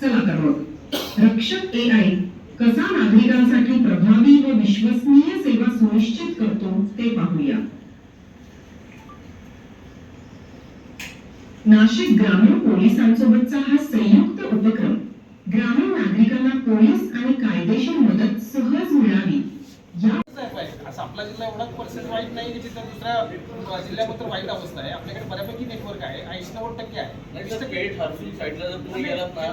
चला तर मग. रक्षक ए आय कसा नागरिकांसाठी प्रभावी व विश्वसनीय सेवा सुनिश्चित करतो ते पाहूया. नाशिक ग्रामीण पोलिसांसोबतचा हा संयुक्त उपक्रम ग्रामीण नागरिकांना पोलीस आणि कायदेशीर मदत सहज मिळावी. या असं आपला जिल्हा एवढा पर्सेंट वाईट नाही की तिथं दुसऱ्या जिल्ह्याबद्दल वाईट अवस्था आहे. आपल्याकडे बऱ्यापैकी नेटवर्क आहे. ऐंशी नव्वद टक्के आहे.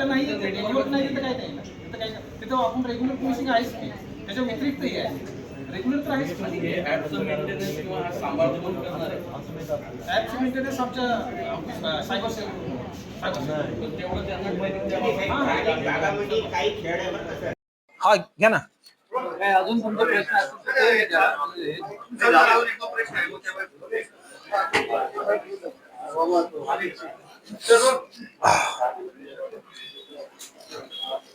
नाही नेटवर्क नाही तिथं काय नाही ना तिथं काय तिथं आपण रेग्युलर पोलिसिंग आहेच की. त्याच्या व्यतिरिक्तही आहे. रेग्युलर तर आहेच हे ऍपचं मेंटेनन्स हा ॲपची आमच्या सायबर सेल ट्रेनिंग द्यावं. हा घ्या ना. काय अजून तुमचा प्रश्न असेल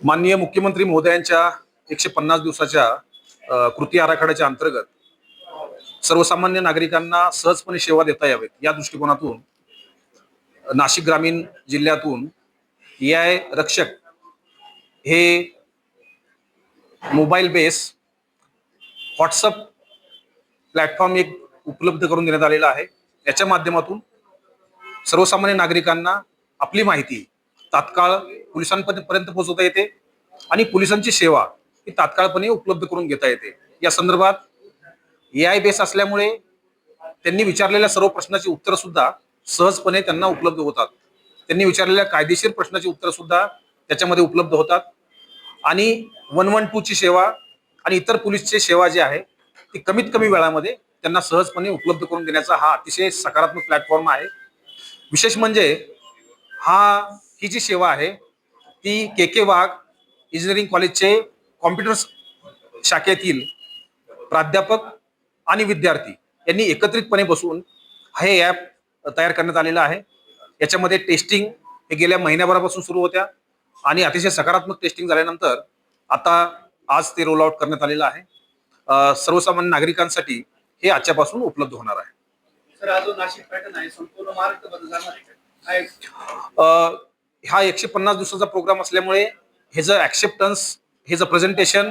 माननीय मुख्यमंत्री महोदयांच्या एकशे पन्नास दिवसाच्या कृती आराखड्याच्या अंतर्गत सर्वसामान्य नागरिकांना सहजपणे सेवा देता यावेत. या दृष्टिकोनातून नाशिक ग्रामीण जिल्ह्यातून ए आय रक्षक हे मोबाईल बेस व्हॉट्सअप प्लॅटफॉर्म एक उपलब्ध करून देण्यात आलेला आहे. याच्या माध्यमातून सर्वसामान्य नागरिकांना आपली माहिती तात्काळ पोलिसांपर्यंत पोहोचवता येते आणि पोलिसांची सेवा ही तात्काळपणे उपलब्ध करून घेता येते. या संदर्भात ए आय बेस असल्यामुळे त्यांनी विचारलेल्या सर्व प्रश्नाची उत्तर सुद्धा सहजपणे त्यांना उपलब्ध होतात. त्यांनी विचारलेल्या कायदेशीर प्रश्नाची उत्तर सुद्धा त्याच्यामध्ये उपलब्ध होतात. आणि वन वन टूची सेवा आणि इतर पोलीसची सेवा जी आहे ती कमीत कमी वेळामध्ये त्यांना सहजपणे उपलब्ध करून देण्याचा हा अतिशय सकारात्मक प्लॅटफॉर्म आहे. विशेष म्हणजे हा ही जी सेवा आहे ती के के वाघ इंजिनिअरिंग कॉलेजचे कॉम्प्युटर शाखेतील प्राध्यापक आणि विद्यार्थी यांनी एकत्रितपणे बसून हे ॲप तयार करण्यात आलेलं आहे. याच्यामध्ये टेस्टिंग हे गेल्या महिन्याभरापासून सुरू होत्या. आणि अतिशय सकारात्मक टेस्टिंग झाल्यानंतर आता आज ते रोल आउट करण्यात आलेलं आहे. सर्वसामान्य नागरिकांसाठी हे आजच्यापासून उपलब्ध होणार आहे. सर हा एकशे पन्नास दिवसाचा प्रोग्राम असल्यामुळे हे जर ऍक्सेप्टन्स हे जर प्रेझेंटेशन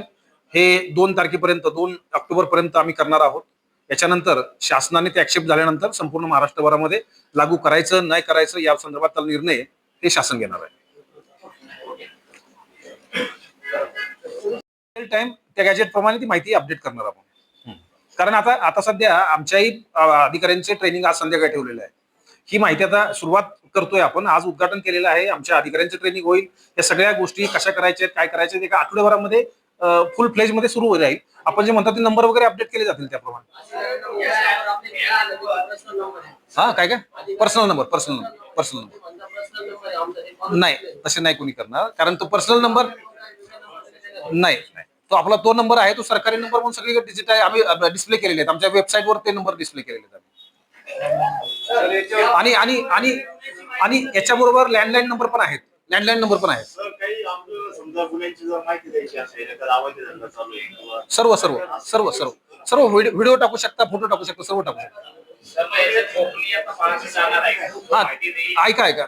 हे दोन तारखेपर्यंत दोन ऑक्टोबर पर्यंत आम्ही करणार आहोत. याच्यानंतर शासनाने ते ऍक्सेप्ट झाल्यानंतर संपूर्ण महाराष्ट्रभरामध्ये लागू करायचं नाही करायचं या संदर्भातला निर्णय हे शासन घेणार आहे. टाइम त्या गॅजेट प्रमाणे ती माहिती अपडेट करणार आपण. कारण आता आता सध्या आमच्याही अधिकाऱ्यांचे ट्रेनिंग आज संध्याकाळी ठेवलेलं आहे. ही माहिती आता सुरुवात करतोय आपण. आज उद्घाटन केलेलं आहे. आमच्या अधिकाऱ्यांचं ट्रेनिंग होईल. या सगळ्या गोष्टी कशा करायच्या काय करायच्या एका आठवड्याभरामध्ये फुल फ्लेजमध्ये सुरू होईल राहील. आपण जे म्हणतात ते नंबर वगैरे अपडेट केले जातील त्याप्रमाणे. हा काय काय? Personal number personal number personal number नाही तसे नाही कोणी करणार. कारण तो पर्सनल नंबर नाही नाही. तो आपला तो नंबर आहे तो सरकारी नंबर म्हणून सगळीकडे डिजिटल आम्ही डिस्प्ले केलेले आहेत. आमच्या वेबसाईटवर ते नंबर डिस्प्ले केलेले आहेत आणि आणि आणि आणि याच्याबरोबर लँडलाईन नंबर पण आहेत. लँडलाईन नंबर पण आहेत. सर्व सर्व सर्व सर्व. सर्व व्हिडिओ टाकू शकता फोटो टाकू शकता सर्व टाकू शकता. हा ऐका ऐका.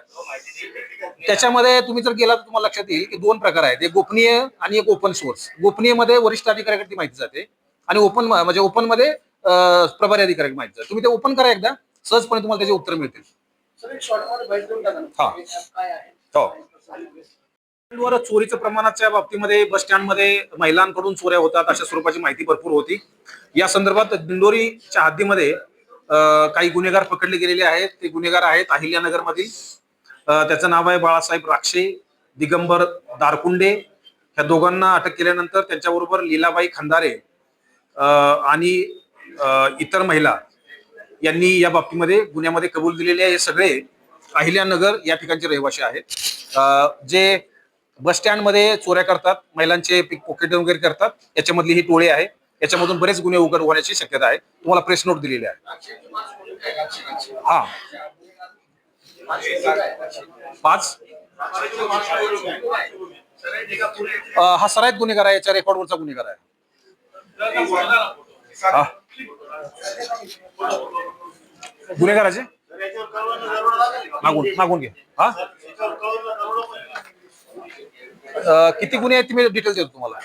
त्याच्यामध्ये तुम्ही जर गेला तर तुम्हाला लक्षात येईल की दोन प्रकार आहेत. एक गोपनीय आणि एक ओपन सोर्स गोपनीयमध्ये वरिष्ठ अधिकाऱ्याकडे ती माहिती जाते आणि ओपन म्हणजे ओपनमध्ये प्रभारी अधिकाऱ्याकडे माहिती जाते. तुम्ही ते ओपन करा एकदा. सहजपणे तुम्हाला त्याचे उत्तर मिळतील. हा. हे. हो चोरीच्या प्रमाणाच्या बाबतीमध्ये बस स्टँडमध्ये महिलांकडून चोऱ्या होतात अशा स्वरूपाची माहिती भरपूर होती. या संदर्भात दिंडोरीच्या हद्दीमध्ये काही गुन्हेगार पकडले गेलेले आहेत. ते गुन्हेगार आहेत अहिल्यानगर मधील त्याचं नाव आहे बाळासाहेब राक्षे दिगंबर दारकुंडे. ह्या दोघांना अटक केल्यानंतर त्यांच्याबरोबर लीलाबाई खंदारे आणि इतर महिला यांनी या बाबतीमध्ये गुन्ह्यामध्ये कबूल दिलेले आहे. हे सगळे अहिल्यानगर या ठिकाणचे रहिवासी आहेत. जे बस स्टँडमध्ये चोऱ्या करतात महिलांचे पिक पॉकेट वगैरे करतात याच्यामधली ही टोळी आहे याच्यामधून बरेच गुन्हे उघड होण्याची शक्यता आहे. तुम्हाला प्रेस नोट दिलेली आहे. हा. पाच. हा सराईत गुन्हेगार आहे याच्या रेकॉर्डवरचा गुन्हेगार आहे. हा. गुन्हेगाराचे? मागून मागून घे. हा? किती गुन्हे आहेत ते मी डिटेल देतो तुम्हाला.